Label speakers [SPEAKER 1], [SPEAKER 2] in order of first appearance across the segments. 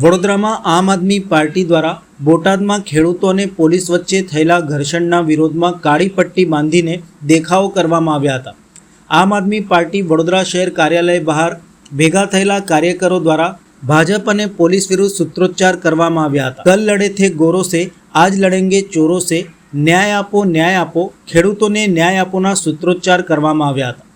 [SPEAKER 1] વડોદરામાં આમ આદમી પાર્ટી દ્વારા બોટાદમાં ખેડૂતો અને પોલીસ વચ્ચે થયેલા ઘર્ષણના વિરોધમાં કાળી પટ્ટી બાંધીને દેખાવો કરવામાં આવ્યા હતા. આમ આદમી પાર્ટી વડોદરા શહેર કાર્યાલય બહાર ભેગા થયેલા કાર્યકરો દ્વારા ભાજપ અને પોલીસ વિરુદ્ધ સૂત્રોચ્ચાર કરવામાં આવ્યા હતા. કલ લડે થે ગોરો સે આજ લડેંગે ચોરો સે ન્યાય આપો ન્યાય આપો, ખેડૂતોને ન્યાય આપોના સૂત્રોચ્ચાર કરવામાં આવ્યા હતા.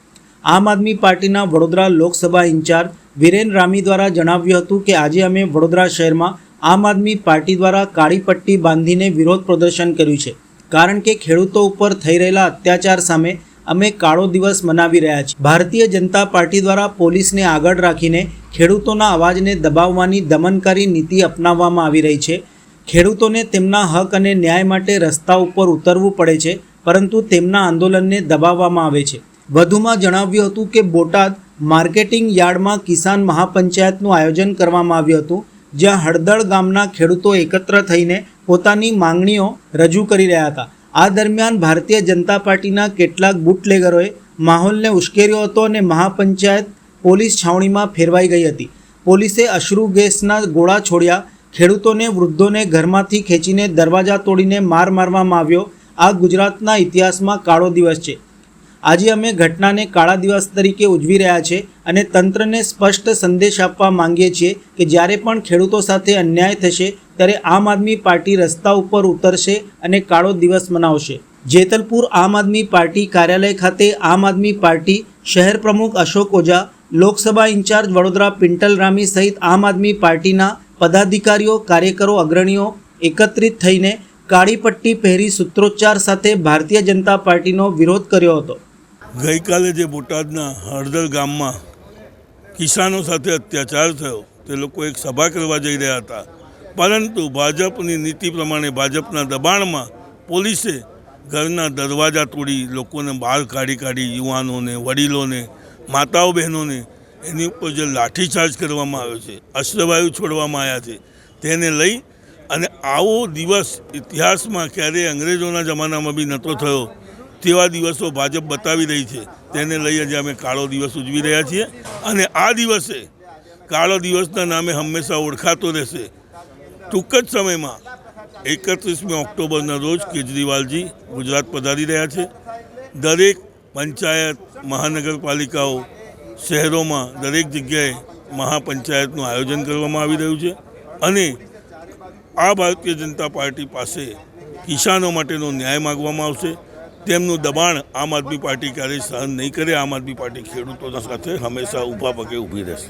[SPEAKER 1] આમ આદમી પાર્ટીના વડોદરા લોકસભા ઇન્ચાર્જ વિરેન રામી દ્વારા જણાવ્યું હતું કે આજે અમે વડોદરા શહેરમાં આમ આદમી પાર્ટી દ્વારા કાળી પટ્ટી બાંધીને વિરોધ પ્રદર્શન કર્યું છે. કારણ કે ખેડૂતો ઉપર થઈ રહેલા અત્યાચાર સામે અમે કાળો દિવસ મનાવી રહ્યા છીએ. ભારતીય જનતા પાર્ટી દ્વારા પોલીસને આગળ રાખીને ખેડૂતોના અવાજને દબાવવાની દમનકારી નીતિ અપનાવવામાં આવી રહી છે. ખેડૂતોને તેમના હક અને ન્યાય માટે રસ્તા ઉપર ઉતરવું પડે છે, પરંતુ તેમના આંદોલનને દબાવવામાં આવે છે. વધુમાં જણાવ્યું હતું કે બોટાદ માર્કેટિંગ યાર્ડમાં કિસાન મહાપંચાયતનું આયોજન કરવામાં આવ્યું હતું, જ્યાં હળદળ ગામના ખેડૂતો એકત્ર થઈને પોતાની માંગણીઓ રજૂ કરી રહ્યા હતા. આ દરમિયાન ભારતીય જનતા પાર્ટીના કેટલાક બુટલેગરોએ માહોલને ઉશ્કેર્યો હતો અને મહાપંચાયત પોલીસ છાવણીમાં ફેરવાઈ ગઈ હતી. પોલીસે અશ્રુ ગેસના ગોળા છોડ્યા, ખેડૂતોને, વૃદ્ધોને ઘરમાંથી ખેંચીને દરવાજા તોડીને માર મારવામાં આવ્યો. આ ગુજરાતના ઇતિહાસમાં કાળો દિવસ છે. આજે અમે ઘટનાને કાળા દિવસ તરીકે ઉજવી રહ્યા છે અને તંત્રને સ્પષ્ટ સંદેશ આપવા માંગીએ છીએ કે જ્યારે પણ ખેડૂતો સાથે અન્યાય થશે, ત્યારે આમ આદમી પાર્ટી રસ્તા ઉપર ઉતરશે અને કાળો દિવસ મનાવશે. જેતલપુર આમ આદમી પાર્ટી કાર્યાલય ખાતે આમ આદમી પાર્ટી શહેર પ્રમુખ અશોક ઓઝા, લોકસભા ઇન્ચાર્જ વડોદરા પિન્ટલ રામી સહિત આમ આદમી પાર્ટીના પદાધિકારીઓ, કાર્યકરો, અગ્રણીઓ એકત્રિત થઈને કાળી પટ્ટી પહેરી સૂત્રોચ્ચાર સાથે ભારતીય જનતા પાર્ટીનો વિરોધ કર્યો હતો.
[SPEAKER 2] ગઈકાલે જે બોટાદના હળદર ગામમાં કિસાનો સાથે અત્યાચાર થયો, તે લોકો એક સભા કરવા જઈ રહ્યા હતા. પરંતુ ભાજપની નીતિ પ્રમાણે ભાજપના દબાણમાં પોલીસે ઘરના દરવાજા તોડી લોકોને બહાર કાઢી કાઢી યુવાનોને, વડીલોને, માતાઓ બહેનોને એની ઉપર જે લાઠીચાર્જ કરવામાં આવ્યો છે અશ્રવાયુ છોડવામાં આવ્યા છે, તેને લઈ અને આવો દિવસ ઇતિહાસમાં ક્યારેય અંગ્રેજોના જમાનામાં બી નહોતો થયો. તેવા દિવસો ભાજપ બતાવી રહી છે. તેને લઈ આજે અમે કાળો દિવસ ઉજવી રહ્યા છીએ અને આ દિવસે કાળો દિવસના નામે હંમેશા ઓળખાતો રહેશે. ટૂંક જ સમયમાં એકત્રીસમી ઓક્ટોબરના રોજ કેજરીવાલજી ગુજરાત પધારી રહ્યા છે. દરેક પંચાયત, મહાનગરપાલિકાઓ, શહેરોમાં દરેક જગ્યાએ મહાપંચાયતનું આયોજન કરવામાં આવી રહ્યું છે અને આ ભારતીય જનતા પાર્ટી પાસે કિસાનો માટેનો ન્યાય માગવામાં આવશે. તેમનું દબાણ આમ આદમી પાર્ટી ક્યારેય સહન નહીં કરે, આમ આદમી પાર્ટી ખેડૂતોના સાથે હંમેશા ઊભા પગે ઊભી રહેશે.